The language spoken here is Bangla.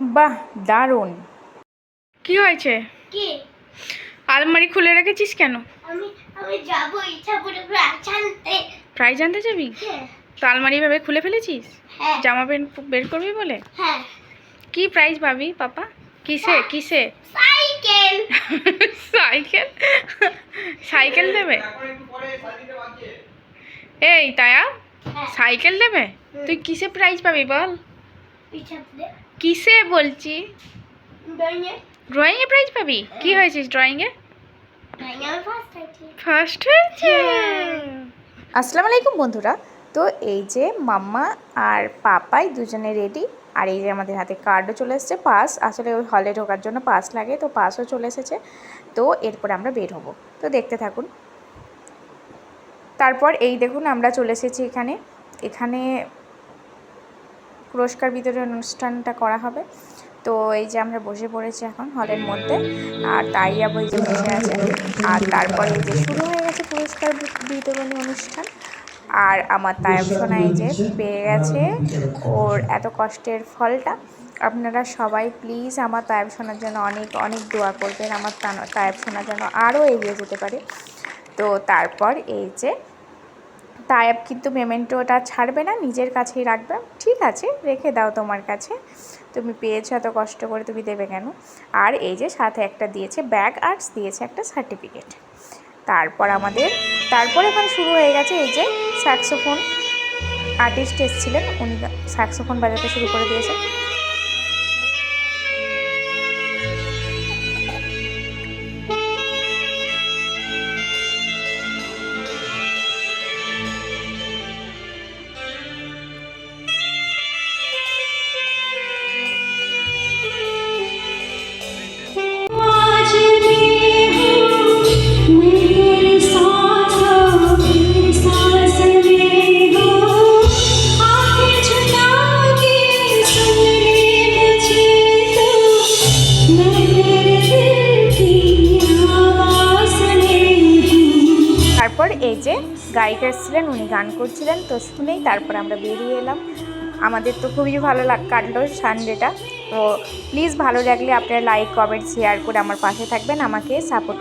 বাহ দারুণ। কি হয়েছে? কি? আলমারি খুলে রেখেছিস কেন? আমি আমি যাব ইচ্ছা করে প্রাইজ আনতে প্রাইজ আনতে যাবি? হ্যাঁ। তো আলমারি ভাবে খুলে ফেলেছিস? হ্যাঁ। জামা প্যান্ট বের করবি বলে? হ্যাঁ। কি প্রাইজ পাবি পাপা? কিসে কিসে? সাইকেল। সাইকেল? সাইকেল দেবে? এই তায়া হ্যাঁ। সাইকেল দেবে? তুই কিসে প্রাইজ পাবি বল? কিসে বলছি? ড্রয়িংয়ে ড্রয়িংয়ে প্রাইজ পাবি? কি হয়েছিস আমি ফার্স্ট ফার্স্ট হয়েছে। আসসালামু আলাইকুম বন্ধুরা। তো এই যে মাম্মা আর পাপাই দুজনে রেডি আর এই যে আমাদের হাতে কার্ডও চলে এসেছে পাস আসলে ওই হলে ঢোকার জন্য পাস লাগে তো পাসও চলে এসেছে। তো এরপর আমরা বের হব। তো দেখতে থাকুন। তারপর এই দেখুন আমরা চলে এসেছি এখানে। এখানে পুরস্কার বিতরণ অনুষ্ঠানটা করা হবে। তো এই যে আমরা বসে পড়েছি এখন হলের মধ্যে, আর তাইয়া বই যে বসে আছে। আর তারপরে এই যে শুরু হয়ে গেছে পুরস্কার বিতরণী অনুষ্ঠান। আর আমার তায়াব এই যে পেয়ে গেছে ওর এত কষ্টের ফলটা। আপনারা সবাই প্লিজ আমার তায়াব সোনার জন্য অনেক অনেক দোয়া করবেন। আমার তায়ব সোনা যেন আরও এগিয়ে যেতে পারে। তো তারপর এই যে তায়াব কিন্তু মেমেন্টোটা ছাড়বে না, নিজের কাছেই রাখবে। ঠিক আছে, রেখে দাও তোমার কাছে। তুমি পেয়েছ এত কষ্ট করে, তুমি দেবে কেন? আর এই যে সাথে একটা দিয়েছে ব্যাগ আর্টস দিয়েছে একটা সার্টিফিকেট। তারপর আমাদের, তারপর এখন শুরু হয়ে গেছে এই যে স্যাক্সোফোন। আর্টিস্ট এসেছিলেন, উনি স্যাক্সোফোন বাজাতে শুরু করে দিয়েছেন। এই যে গায়িকা এসেছিলেন উনি গান করছিলেন, তো শুনেই তারপর আমরা বেরিয়ে এলাম। আমাদের তো খুবই ভালো লাগ, কাটলো সানডেটা। তো প্লিজ ভালো লাগলে আপনারা লাইক কমেন্ট শেয়ার করে আমার পাশে থাকবেন। আমাকে সাপোর্ট